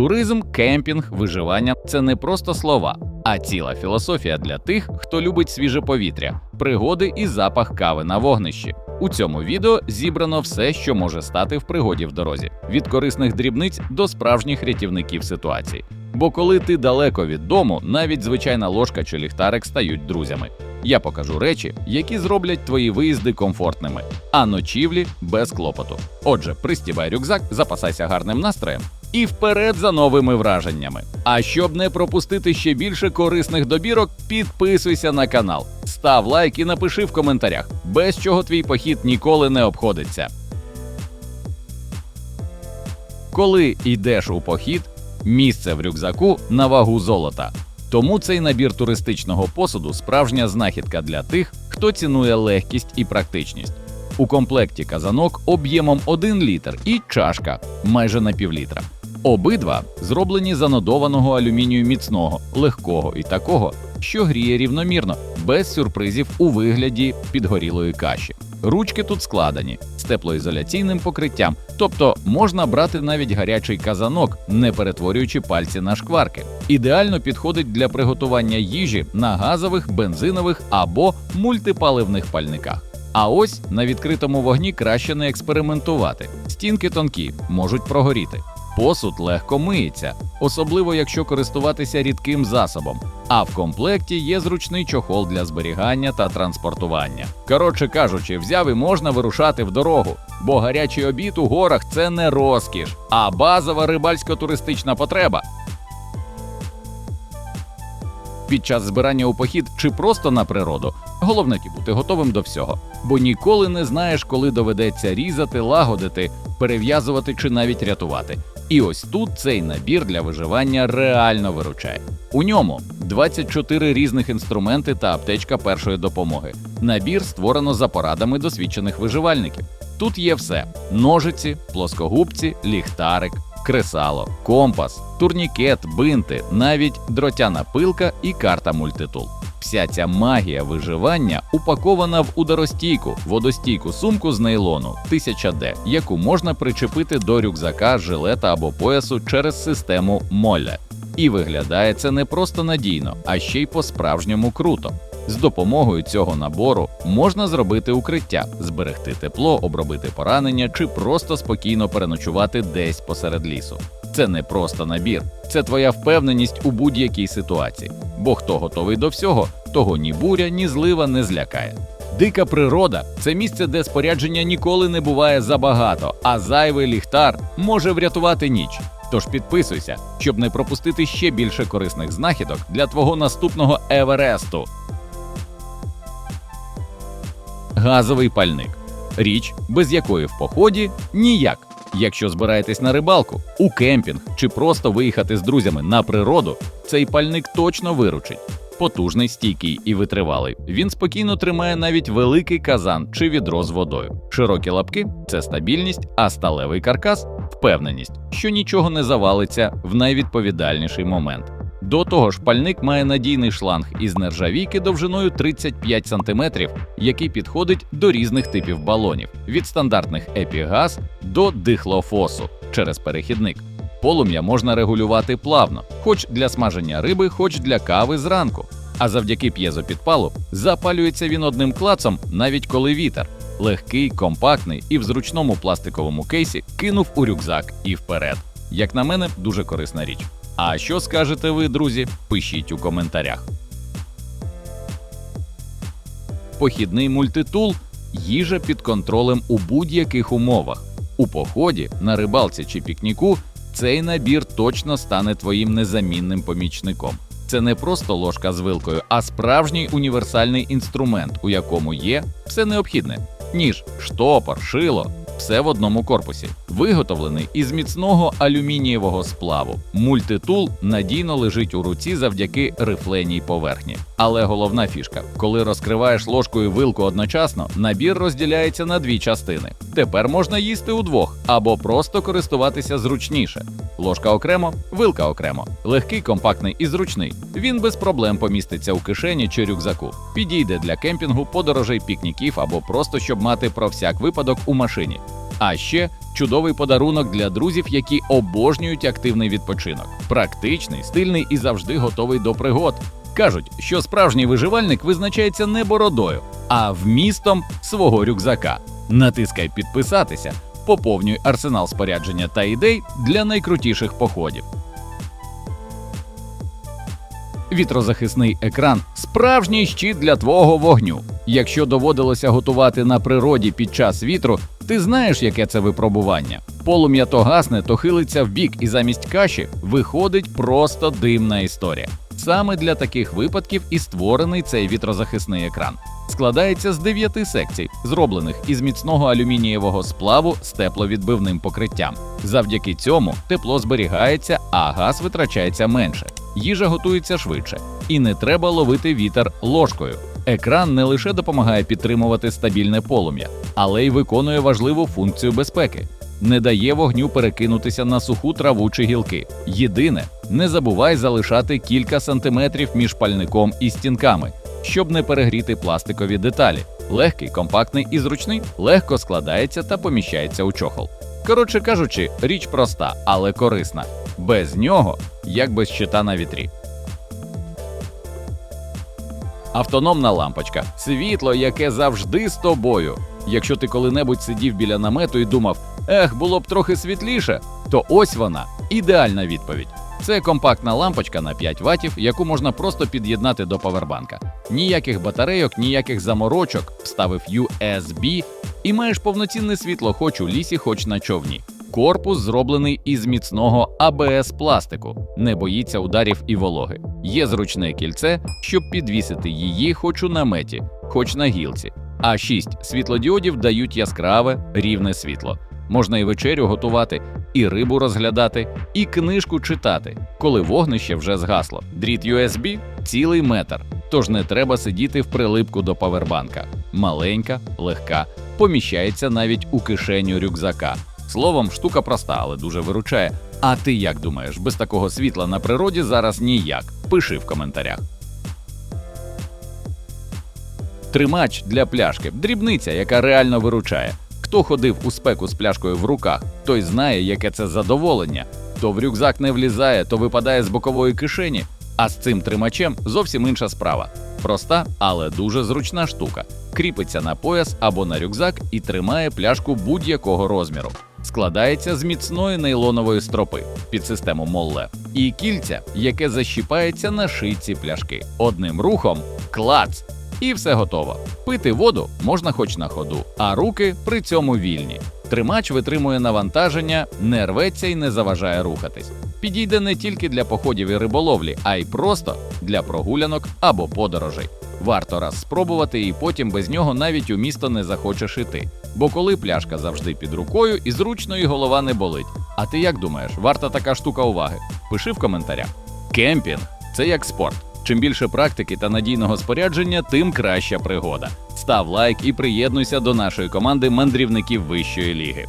Туризм, кемпінг, виживання це не просто слова, а ціла філософія для тих, хто любить свіже повітря, пригоди і запах кави на вогнищі. У цьому відео зібрано все, що може стати в пригоді в дорозі, від корисних дрібниць до справжніх рятівників ситуації. Бо коли ти далеко від дому, навіть звичайна ложка чи ліхтарик стають друзями. Я покажу речі, які зроблять твої виїзди комфортними, а ночівлі без клопоту. Отже, пристібай рюкзак, запасайся гарним настроєм і вперед за новими враженнями. А щоб не пропустити ще більше корисних добірок, підписуйся на канал, став лайк і напиши в коментарях, без чого твій похід ніколи не обходиться. Коли йдеш у похід, місце в рюкзаку на вагу золота. Тому цей набір туристичного посуду справжня знахідка для тих, хто цінує легкість і практичність. У комплекті казанок об'ємом 1 літр і чашка майже на півлітра. Обидва зроблені з анодованого алюмінію міцного, легкого і такого, що гріє рівномірно, без сюрпризів у вигляді підгорілої каші. Ручки тут складені з теплоізоляційним покриттям, тобто можна брати навіть гарячий казанок, не перетворюючи пальці на шкварки. Ідеально підходить для приготування їжі на газових, бензинових або мультипаливних пальниках. А ось на відкритому вогні краще не експериментувати. Стінки тонкі, можуть прогоріти. Посуд легко миється, особливо якщо користуватися рідким засобом. А в комплекті є зручний чохол для зберігання та транспортування. Коротше кажучи, взяв і можна вирушати в дорогу, бо гарячий обід у горах це не розкіш, а базова рибальсько-туристична потреба. Під час збирання у похід чи просто на природу, головне бути готовим до всього, бо ніколи не знаєш, коли доведеться різати, лагодити, перев'язувати чи навіть рятувати. І ось тут цей набір для виживання реально виручає. У ньому 24 різних інструменти та аптечка першої допомоги. Набір створено за порадами досвідчених виживальників. Тут є все: ножиці, плоскогубці, ліхтарик, кресало, компас, турнікет, бинти, навіть дротяна пилка і карта мультитул. Вся ця магія виживання упакована в ударостійку, водостійку сумку з нейлону 1000D, яку можна причепити до рюкзака, жилета або поясу через систему Моле. І виглядає це не просто надійно, а ще й по-справжньому круто. З допомогою цього набору можна зробити укриття, зберегти тепло, обробити поранення чи просто спокійно переночувати десь посеред лісу. Це не просто набір, це твоя впевненість у будь-якій ситуації. Бо хто готовий до всього, того ні буря, ні злива не злякає. Дика природа це місце, де спорядження ніколи не буває забагато, а зайвий ліхтар може врятувати ніч. Тож підписуйся, щоб не пропустити ще більше корисних знахідок для твого наступного Евересту. Газовий пальник річ, без якої в поході ніяк. Якщо збираєтесь на рибалку, у кемпінг чи просто виїхати з друзями на природу, цей пальник точно виручить. Потужний, стійкий і витривалий. Він спокійно тримає навіть великий казан чи відро з водою. Широкі лапки це стабільність, а сталевий каркас впевненість, що нічого не завалиться в найвідповідальніший момент. До того ж, пальник має надійний шланг із нержавійки довжиною 35 см, який підходить до різних типів балонів від стандартних епігаз до дихлофосу через перехідник. Полум'я можна регулювати плавно, хоч для смаження риби, хоч для кави зранку. А завдяки п'єзопідпалу запалюється він одним клацом, навіть коли вітер. Легкий, компактний і в зручному пластиковому кейсі кинув у рюкзак і вперед. Як на мене, дуже корисна річ. А що скажете ви, друзі? Пишіть у коментарях. Похідний мультитул їжа під контролем у будь-яких умовах. У поході, на рибалці чи пікніку цей набір точно стане твоїм незамінним помічником. Це не просто ложка з вилкою, а справжній універсальний інструмент, у якому є все необхідне: ніж, штопор, шило, все в одному корпусі, виготовлений із міцного алюмінієвого сплаву. Мультитул надійно лежить у руці завдяки рифленій поверхні. Але головна фішка: коли розкриваєш ложку і вилку одночасно, набір розділяється на дві частини. Тепер можна їсти удвох або просто користуватися зручніше. Ложка окремо, вилка окремо, легкий, компактний і зручний. Він без проблем поміститься у кишені чи рюкзаку. Підійде для кемпінгу, подорожей, пікніків або просто щоб мати про всяк випадок у машині. А ще чудовий подарунок для друзів, які обожнюють активний відпочинок. Практичний, стильний і завжди готовий до пригод. Кажуть, що справжній виживальник визначається не бородою, а вмістом свого рюкзака. Натискай підписатися, поповнюй арсенал спорядження та ідей для найкрутіших походів. Вітрозахисний екран справжній щит для твого вогню. Якщо доводилося готувати на природі під час вітру, ти знаєш, яке це випробування. Полум'я то гасне, то хилиться в бік, і замість каші виходить просто димна історія. Саме для таких випадків і створений цей вітрозахисний екран. Складається з дев'яти секцій, зроблених із міцного алюмінієвого сплаву з тепловідбивним покриттям. Завдяки цьому тепло зберігається, а газ витрачається менше. Їжа готується швидше, і не треба ловити вітер ложкою. Екран не лише допомагає підтримувати стабільне полум'я, але й виконує важливу функцію безпеки. Не дає вогню перекинутися на суху траву чи гілки. Єдине, не забувай залишати кілька сантиметрів між пальником і стінками, щоб не перегріти пластикові деталі. Легкий, компактний і зручний, легко складається та поміщається у чохол. Коротше кажучи, річ проста, але корисна. Без нього, як без щита на вітрі. Автономна лампочка світло, яке завжди з тобою. Якщо ти коли-небудь сидів біля намету і думав, ех, було б трохи світліше, то ось вона ідеальна відповідь. Це компактна лампочка на 5 ватів, яку можна просто під'єднати до павербанка. Ніяких батарейок, ніяких заморочок, вставив USB і маєш повноцінне світло хоч у лісі, хоч на човні. Корпус зроблений із міцного АБС пластику, не боїться ударів і вологи. Є зручне кільце, щоб підвісити її хоч у наметі, хоч на гілці. А шість світлодіодів дають яскраве рівне світло. Можна і вечерю готувати, і рибу розглядати, і книжку читати, коли вогнище вже згасло. Дріт USB цілий метр, тож не треба сидіти в прилипку до павербанка. Маленька, легка, поміщається навіть у кишеню рюкзака. Словом, штука проста, але дуже виручає. А ти як думаєш, без такого світла на природі зараз ніяк? Пиши в коментарях. Тримач для пляшки дрібниця, яка реально виручає. Хто ходив у спеку з пляшкою в руках, той знає, яке це задоволення. То в рюкзак не влізає, то випадає з бокової кишені. А з цим тримачем зовсім інша справа. Проста, але дуже зручна штука. Кріпиться на пояс або на рюкзак і тримає пляшку будь-якого розміру. Складається з міцної нейлонової стропи під систему Молле і кільця, яке защіпається на шийці пляшки. Одним рухом клац! І все готово. Пити воду можна хоч на ходу, а руки при цьому вільні. Тримач витримує навантаження, не рветься і не заважає рухатись. Підійде не тільки для походів і риболовлі, а й просто для прогулянок або подорожей. Варто раз спробувати, і потім без нього навіть у місто не захочеш іти. Бо коли пляшка завжди під рукою і зручно і голова не болить. А ти як думаєш, варта така штука уваги? Пиши в коментарях. Кемпінг це як спорт. Чим більше практики та надійного спорядження, тим краща пригода. Став лайк і приєднуйся до нашої команди мандрівників вищої ліги.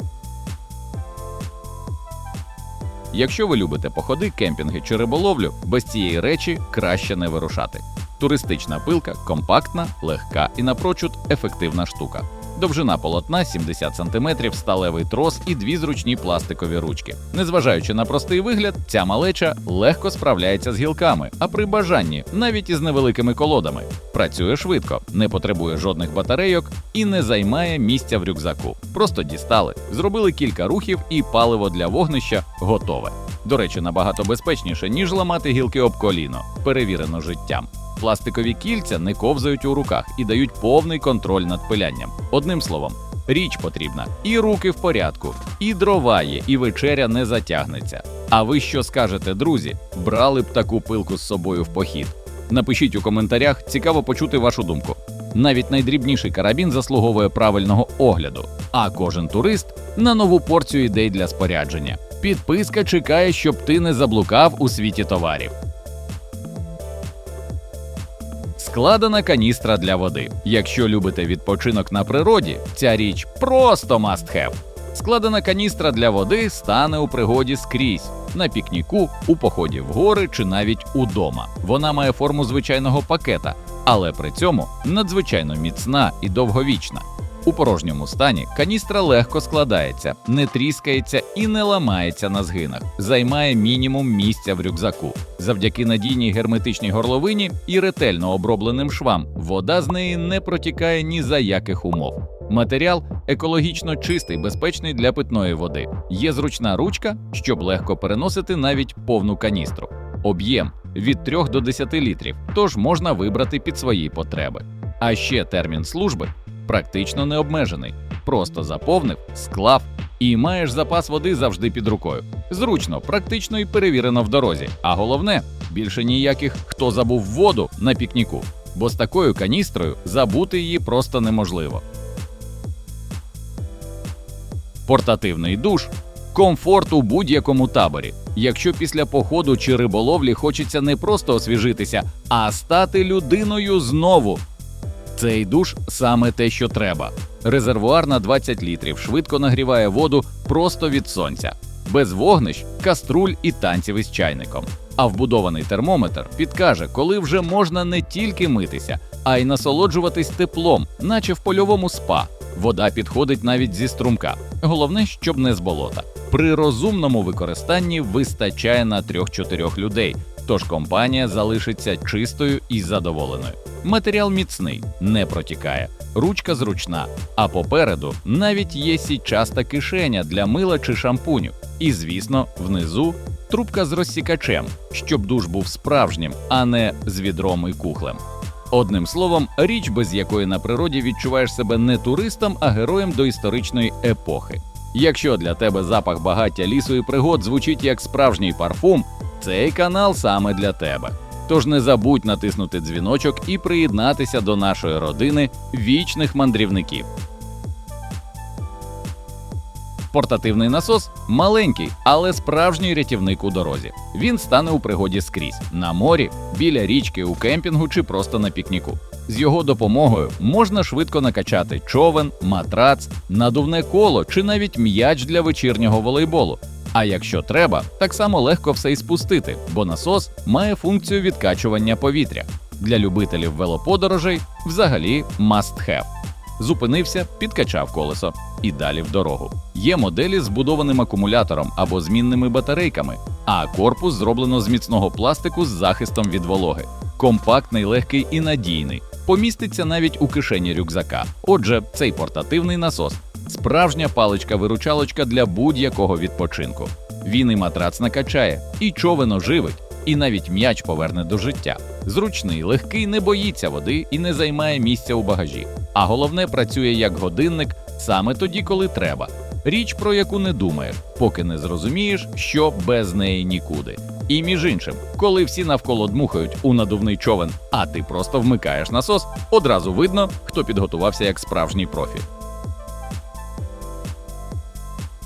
Якщо ви любите походи, кемпінги чи риболовлю, без цієї речі краще не вирушати. Туристична пилка компактна, легка і напрочуд ефективна штука. Довжина полотна 70 см, сталевий трос і дві зручні пластикові ручки. Незважаючи на простий вигляд, ця малеча легко справляється з гілками, а при бажанні навіть із невеликими колодами. Працює швидко, не потребує жодних батарейок і не займає місця в рюкзаку. Просто дістали, зробили кілька рухів, і паливо для вогнища готове. До речі, набагато безпечніше, ніж ламати гілки об коліно, перевірено життям. Пластикові кільця не ковзають у руках і дають повний контроль над пилянням. Одним словом, річ потрібна, і руки в порядку, і дрова є, і вечеря не затягнеться. А ви що скажете, друзі? Брали б таку пилку з собою в похід? Напишіть у коментарях, цікаво почути вашу думку. Навіть найдрібніший карабін заслуговує правильного огляду, а кожен турист на нову порцію ідей для спорядження. Підписка чекає, щоб ти не заблукав у світі товарів. Складена каністра для води. Якщо любите відпочинок на природі, ця річ просто must have. Складена каністра для води стане у пригоді скрізь на пікніку, у поході в гори чи навіть удома. Вона має форму звичайного пакета, але при цьому надзвичайно міцна і довговічна. У порожньому стані каністра легко складається, не тріскається і не ламається на згинах, займає мінімум місця в рюкзаку. Завдяки надійній герметичній горловині і ретельно обробленим швам вода з неї не протікає ні за яких умов. Матеріал екологічно чистий, безпечний для питної води. Є зручна ручка, щоб легко переносити навіть повну каністру. Об'єм від 3 до 10 літрів, тож можна вибрати під свої потреби. А ще термін служби практично не обмежений. Просто заповнив, склав і маєш запас води завжди під рукою. Зручно, практично і перевірено в дорозі. А головне, більше ніяких хто забув воду на пікніку, бо з такою каністрою забути її просто неможливо. Портативний душ комфорт у будь-якому таборі. Якщо після походу чи риболовлі хочеться не просто освіжитися, а стати людиною знову. Цей душ саме те, що треба. Резервуар на 20 літрів швидко нагріває воду просто від сонця, без вогнищ, каструль і танців із чайником. А вбудований термометр підкаже, коли вже можна не тільки митися, а й насолоджуватись теплом, наче в польовому спа. Вода підходить навіть зі струмка. Головне, щоб не з болота. При розумному використанні вистачає на 3-4 людей, тож компанія залишиться чистою і задоволеною. Матеріал міцний, не протікає, ручка зручна, а попереду навіть є січаста кишеня для мила чи шампуню. І, звісно, внизу трубка з розсікачем, щоб душ був справжнім, а не з відром і кухлем. Одним словом, річ, без якої на природі відчуваєш себе не туристом, а героєм доісторичної епохи. Якщо для тебе запах багаття лісу і пригод звучить як справжній парфум, цей канал саме для тебе. Тож не забудь натиснути дзвіночок і приєднатися до нашої родини вічних мандрівників. Портативний насос маленький, але справжній рятівник у дорозі. Він стане у пригоді скрізь на морі, біля річки, у кемпінгу чи просто на пікніку. З його допомогою можна швидко накачати човен, матрац, надувне коло чи навіть м'яч для вечірнього волейболу. А якщо треба, так само легко все й спустити, бо насос має функцію відкачування повітря. Для любителів велоподорожей взагалі must have. Зупинився, підкачав колесо і далі в дорогу. Є моделі з будованим акумулятором або змінними батарейками, а корпус зроблено з міцного пластику з захистом від вологи. Компактний, легкий і надійний. Поміститься навіть у кишені рюкзака. Отже, цей портативний насос справжня паличка-виручалочка для будь-якого відпочинку. Він і матрац накачає, і човен оживить, і навіть м'яч поверне до життя. Зручний, легкий, не боїться води і не займає місця у багажі. А головне, працює як годинник саме тоді, коли треба. Річ, про яку не думаєш, поки не зрозумієш, що без неї нікуди. І між іншим, коли всі навколо дмухають у надувний човен, а ти просто вмикаєш насос, одразу видно, хто підготувався як справжній профі.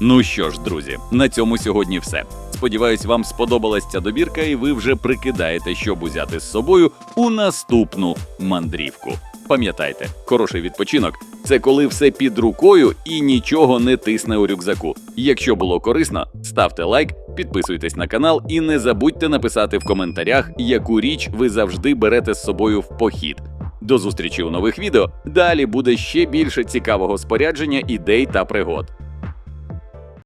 Ну що ж, друзі, на цьому сьогодні все. Сподіваюсь, вам сподобалась ця добірка, і ви вже прикидаєте, щоб узяти з собою у наступну мандрівку. Пам'ятайте, хороший відпочинок це коли все під рукою і нічого не тисне у рюкзаку. Якщо було корисно, ставте лайк, підписуйтесь на канал і не забудьте написати в коментарях, яку річ ви завжди берете з собою в похід. До зустрічі у нових відео. Далі буде ще більше цікавого спорядження, ідей та пригод.